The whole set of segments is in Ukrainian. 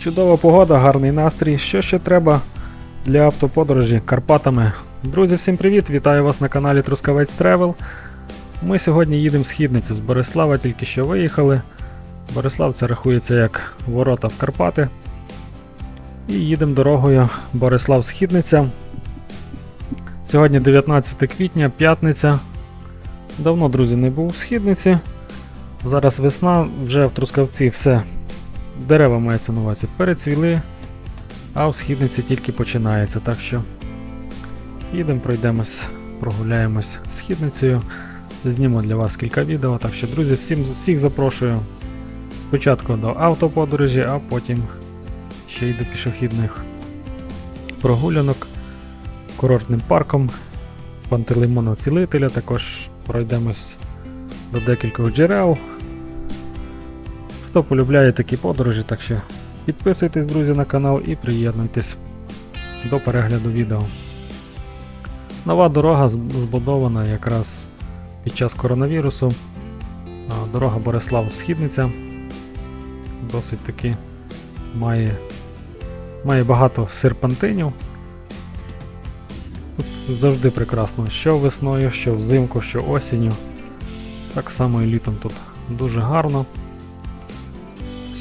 Чудова погода, гарний настрій. Що ще треба для автоподорожі Карпатами? Друзі, всім привіт! Вітаю вас на каналі Трускавець Тревел. Ми сьогодні їдемо в східницю з Борислава, тільки що виїхали. Борислав це рахується як ворота в Карпати. І їдемо дорогою Борислав-Східниця. Сьогодні 19 квітня, п'ятниця. Давно, друзі, не був в східниці. Зараз весна, вже в Трускавці все. Дерева мається на увазі перецвіли, а в східниці тільки починається. Так що їдемо, пройдемось, прогуляємось східницею. Зніму для вас кілька відео. Так що, друзі, всім, всіх запрошую спочатку до автоподорожі, а потім ще й до пішохідних прогулянок курортним парком Пантелеймона Цілителя. Також пройдемось до декількох джерел. Хто полюбляє такі подорожі, так що підписуйтесь, друзі, на канал і приєднуйтесь до перегляду відео. Нова дорога збудована якраз під час коронавірусу. Дорога Борислав-Східниця. Досить таки має, має багато серпантинів. Тут завжди прекрасно, що весною, що взимку, що осінню. Так само і літом тут дуже гарно.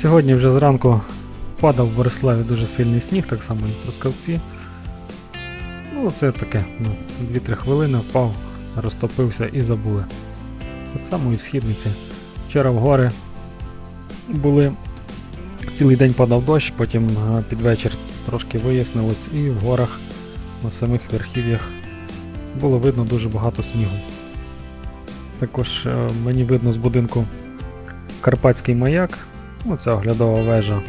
Сьогодні вже зранку падав в Бориславі дуже сильний сніг, так само і в Трускавці. Ну, це таке, ну, 2-3 хвилини впав, розтопився і забули. Так само і в східниці. Вчора в гори були. Цілий день падав дощ, потім е, під вечір трошки вияснилось, і в горах на самих верхів'ях було видно дуже багато снігу. Також е, мені видно з будинку Карпатський маяк. Ну, це оглядова вежа.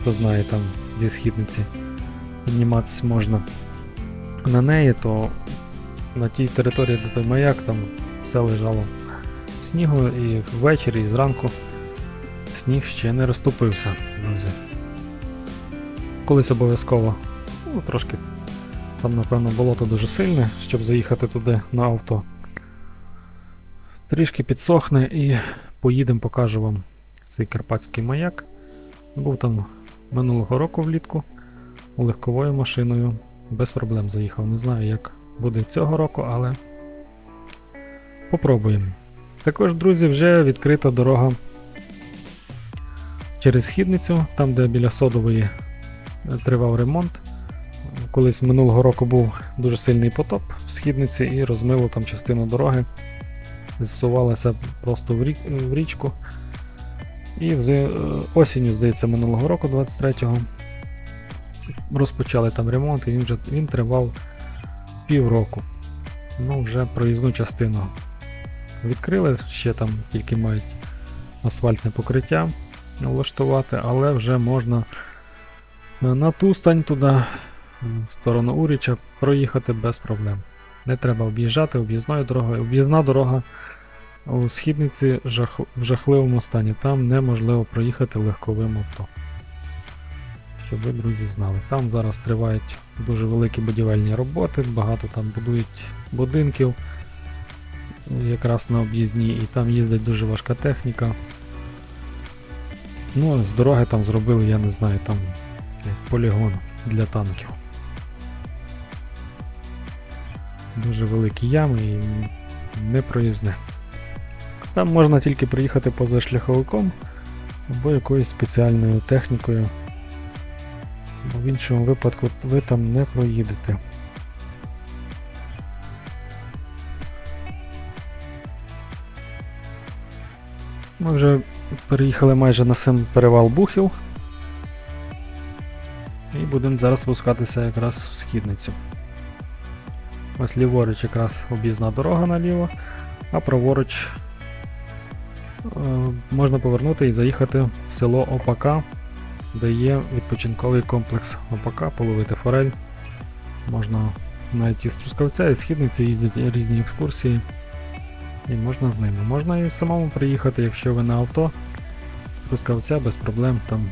Хто знає там зі східниці підніматися можна на неї, то на тій території, де той маяк, там все лежало снігу і ввечері, і зранку сніг ще не розтопився, друзі. Колись обов'язково, ну, трошки там, напевно, болото дуже сильне, щоб заїхати туди на авто. Трішки підсохне і поїдемо, покажу вам цей карпатський маяк. Був там минулого року влітку легковою машиною. Без проблем заїхав. Не знаю, як буде цього року, але попробуємо. Також, друзі, вже відкрита дорога через східницю, там, де біля содової е, тривав ремонт. Колись минулого року був дуже сильний потоп в східниці і розмило там частину дороги. Зсувалася просто в, річку. І вз... е, осінню, здається, минулого року, 23-го, розпочали там ремонт, і він, вже, він тривав півроку. Ну, вже проїзну частину відкрили, ще там тільки мають асфальтне покриття влаштувати, але вже можна е, на ту стань туди, в сторону Уріча, проїхати без проблем. Не треба об'їжджати об'їзною дорогою. Об'їзна дорога у східниці жах... в жахливому стані. Там неможливо проїхати легковим авто. Щоб ви, друзі, знали. Там зараз тривають дуже великі будівельні роботи, багато там будують будинків якраз на об'їзні, і там їздить дуже важка техніка. Ну, з дороги там зробили, я не знаю, там полігон для танків. Дуже великі ями і непроїзне. Там можна тільки приїхати позашляховиком або якоюсь спеціальною технікою. Бо в іншому випадку ви там не проїдете. Ми вже переїхали майже на сам перевал Бухів. І будемо зараз спускатися якраз в східницю. Ось ліворуч якраз об'їзна дорога наліво, а праворуч можна повернути і заїхати в село Опака, де є відпочинковий комплекс Опака, половити форель. Можна навіть із Трускавця і східниці їздять різні екскурсії. І можна з ними. Можна і самому приїхати, якщо ви на авто з Трускавця без проблем, там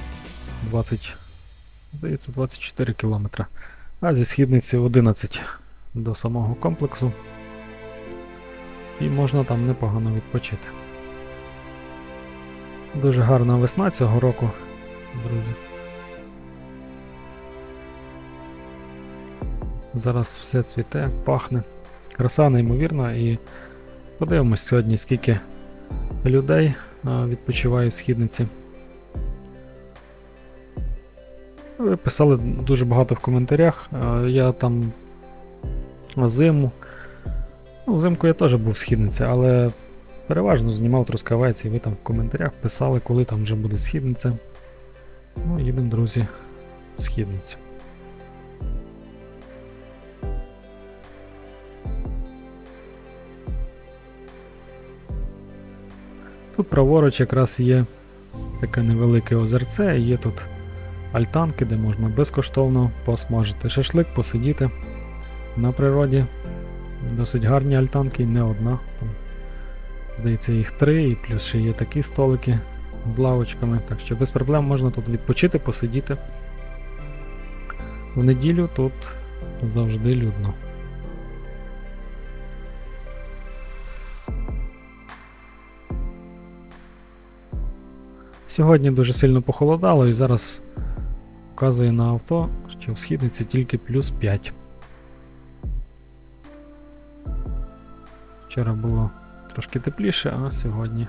20, здається, 24 кілометри. А зі східниці 11 до самого комплексу. І можна там непогано відпочити. Дуже гарна весна цього року, друзі. Зараз все цвіте, пахне. Краса неймовірна і подивимось сьогодні, скільки людей відпочиває в східниці. Ви писали дуже багато в коментарях. Я там зиму. Ну, Взимку я теж був в східниці, але переважно знімав трускавець, і ви там в коментарях писали, коли там вже буде східниця. Ну, їдемо, друзі, в східницю. Тут праворуч якраз є таке невелике озерце, є тут альтанки, де можна безкоштовно посмажити шашлик, посидіти на природі. Досить гарні альтанки, не одна. Здається, їх три, і плюс ще є такі столики з лавочками. Так що без проблем можна тут відпочити, посидіти. В неділю тут завжди людно. Сьогодні дуже сильно похолодало і зараз вказує на авто, що в східниці тільки плюс 5. Вчора було трошки тепліше, а сьогодні.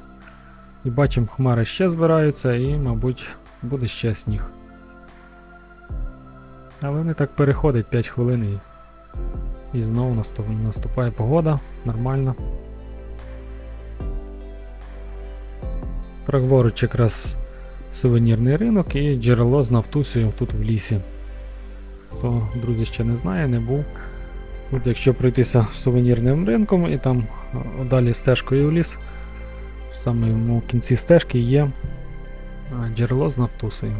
І бачимо, хмари ще збираються і, мабуть, буде ще сніг. Але не так переходить 5 хвилин і, і знову наступ, наступає погода, нормально. Праворуч якраз сувенірний ринок і джерело з Нафтусею тут в лісі. Хто, друзі, ще не знає, не був. Тут, якщо пройтися сувенірним ринком і там далі стежкою в ліс, в самому кінці стежки є джерело з Нафтусею.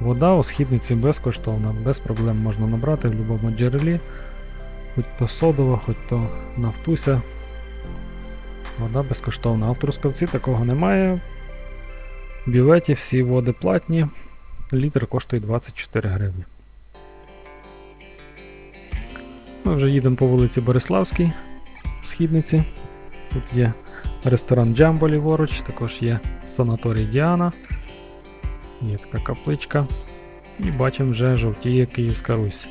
Вода у східниці безкоштовна, без проблем можна набрати в будь-якому джерелі, хоч то содова, хоч то нафтуся. Вода безкоштовна. А в Трускавці такого немає. В бюветі всі води платні. Літр коштує 24 гривні. Ми вже їдемо по вулиці Бориславській в східниці. Тут є ресторан Джамбо ліворуч, також є санаторій Діана. Є така капличка. І бачимо вже жовтіє Київська Русь.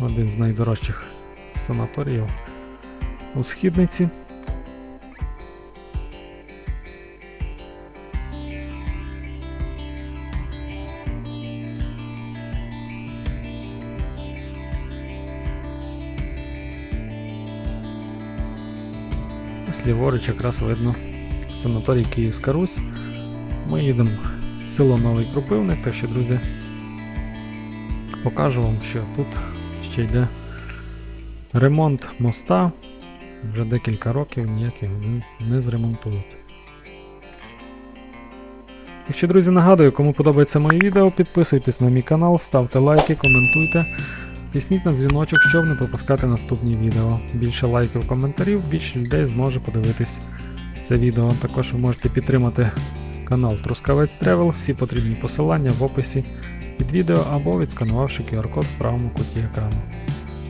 Один з найдорожчих санаторіїв у східниці. Ліворуч якраз видно санаторій Київська Русь. Ми їдемо в село Новий Кропивник, так що, друзі, покажу вам, що тут ще йде ремонт моста. Вже декілька років ніяк його не зремонтують. Якщо, друзі, нагадую, кому подобається моє відео, підписуйтесь на мій канал, ставте лайки, коментуйте. Тисніть на дзвіночок, щоб не пропускати наступні відео. Більше лайків, коментарів, більше людей зможе подивитись це відео. Також ви можете підтримати канал Трускавець Тревел, всі потрібні посилання в описі під відео або відсканувавши QR-код в правому куті екрану.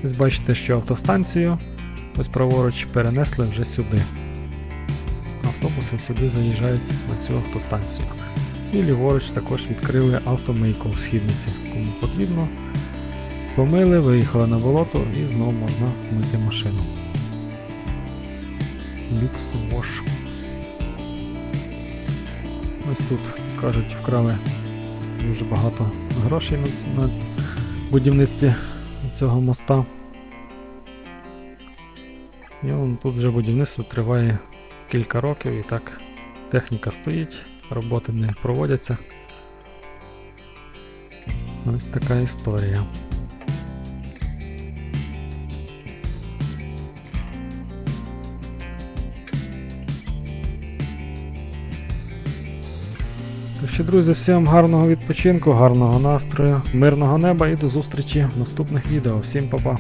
Ось бачите, що автостанцію ось праворуч перенесли вже сюди. Автобуси сюди заїжджають на цю автостанцію. І ліворуч також відкрили автомийку в східниці. Кому потрібно, помили, виїхали на болото і знову можна мити машину. Люкс Wash. Ось тут, кажуть, вкрали дуже багато грошей на, будівництві цього моста. І вон тут вже будівництво триває кілька років і так техніка стоїть, роботи не проводяться. Ось така історія. Так що, друзі, всім гарного відпочинку, гарного настрою, мирного неба і до зустрічі в наступних відео. Всім па-па!